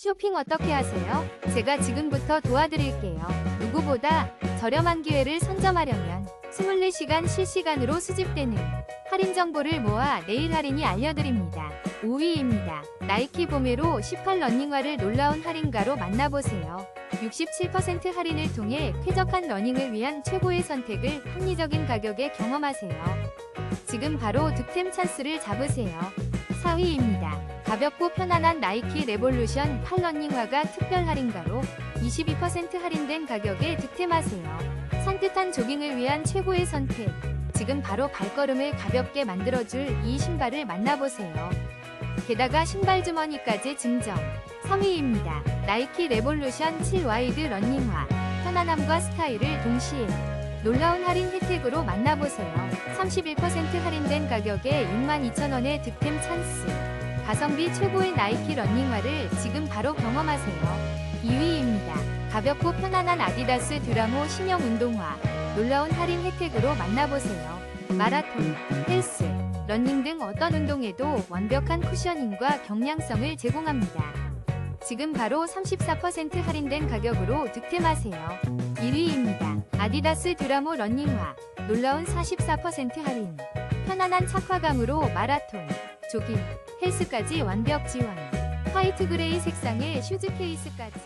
쇼핑 어떻게 하세요? 제가 지금부터 도와드릴게요. 누구보다 저렴한 기회를 선점하려면 24시간 실시간으로 수집되는 할인 정보를 모아 내일 할인이 알려드립니다. 5위입니다. 나이키 봄에로 18 러닝화를 놀라운 할인가로 만나보세요. 67% 할인을 통해 쾌적한 러닝을 위한 최고의 선택을 합리적인 가격에 경험하세요. 지금 바로 득템 찬스를 잡으세요. 4위입니다. 가볍고 편안한 나이키 레볼루션 8 러닝화가 특별 할인가로 22% 할인된 가격에 득템하세요. 산뜻한 조깅을 위한 최고의 선택. 지금 바로 발걸음을 가볍게 만들어줄 이 신발을 만나보세요. 게다가 신발 주머니까지 증정. 3위입니다. 나이키 레볼루션 7 와이드 러닝화. 편안함과 스타일을 동시에 놀라운 할인 혜택으로 만나보세요. 31% 할인된 가격에 62,000원의 득템 찬스. 가성비 최고의 나이키 러닝화를 지금 바로 경험하세요. 2위입니다. 가볍고 편안한 아디다스 듀라모 신형 운동화. 놀라운 할인 혜택으로 만나보세요. 마라톤, 헬스, 러닝 등 어떤 운동에도 완벽한 쿠셔닝과 경량성을 제공합니다. 지금 바로 34% 할인된 가격으로 득템하세요. 1위입니다. 아디다스 듀라모 러닝화. 놀라운 44% 할인. 편안한 착화감으로 마라톤, 조깅, 헬스까지 완벽 지원. 화이트 그레이 색상의 슈즈 케이스까지.